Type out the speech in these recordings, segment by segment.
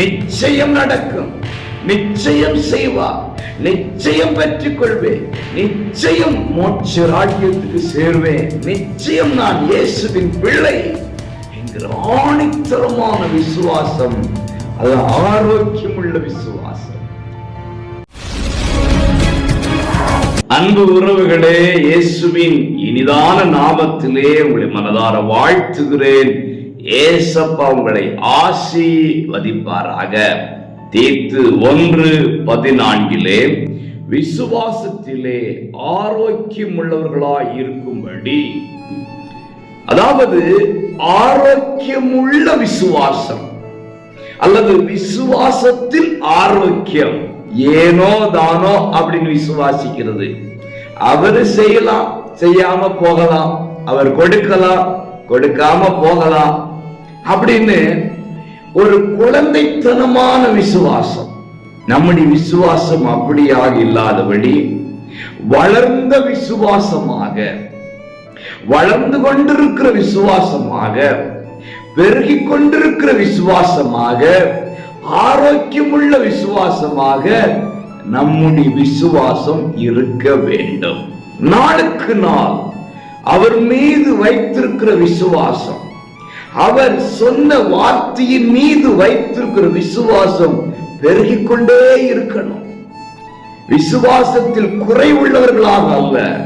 நிச்சயம் நடக்கும். நிச்சயம் செய்வா. நிச்சயம் பெற்றுக் கொள்வேன் நிச்சயம் மோட்ச ராஜ்யத்துக்கு சேர்வேன். நிச்சயம் நான் இயேசுவின் பிள்ளை என்கிற ஆணித்தரமான விசுவாசம் அது ஆரோக்கியமுள்ள விசுவாசம். அன்பு உறவுகளே இயேசுவின் இனிதான நாமத்திலே உங்களை மனதார வாழ்த்துகிறேன். ஏசப்பா உங்களை ஆசீர்வதிப்பாராக. தீர்த்து ஒன்று பதினான்கிலே விசுவாசத்திலே ஆரோக்கியம் உள்ளவர்களாய் இருக்கும்படி. அதாவது ஆரோக்கியமுள்ள விசுவாசம் அல்லது விசுவாசத்தில் ஆரோக்கியம் ஏனோ தானோ அப்படின்னு விசுவாசிக்கிறது. அவரு செய்யலாம் செய்யாம போகலாம் அவர் கொடுக்கலாம் கொடுக்காம போகலாம் அப்படின்னு ஒரு குழந்தைத்தனமான விசுவாசம். நம்முடைய விசுவாசம் அப்படியாக இல்லாதபடி வளர்ந்த விசுவாசமாக வளர்ந்து கொண்டிருக்கிற விசுவாசமாக பெருகி கொண்டிருக்கிற விசுவாசமாக ஆரோக்கியமுள்ள விசுவாசமாக நம்முடைய விசுவாசம் இருக்க வேண்டும். நாளுக்கு நாள் அவர் மீது வைத்திருக்கிற விசுவாசம் அவர் சொன்ன வார்த்தையின் மீது வைத்திருக்கிற விசுவாசம் பெருகிக்கொண்டே இருக்கணும். விசுவாசத்தில் குறைவுள்ளவர்களாக அல்ல.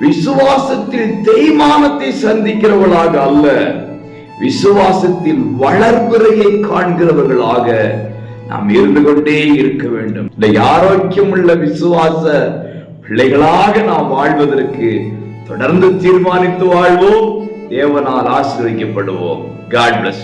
விசுவாசத்தில் தேய்மானத்தை சந்திக்கிறவர்களாக அல்ல. விசுவாசத்தில் வளர்பிறையை காண்கிறவர்களாக நாம் இருந்து கொண்டே இருக்க வேண்டும். இந்த ஆரோக்கியம் உள்ள விசுவாச பிள்ளைகளாக நாம் வாழ்வதற்கு தொடர்ந்து தீர்மானித்து வாழ்வோம். தேவனால் ஆசீர்வதிக்கப்படுவோம். God plus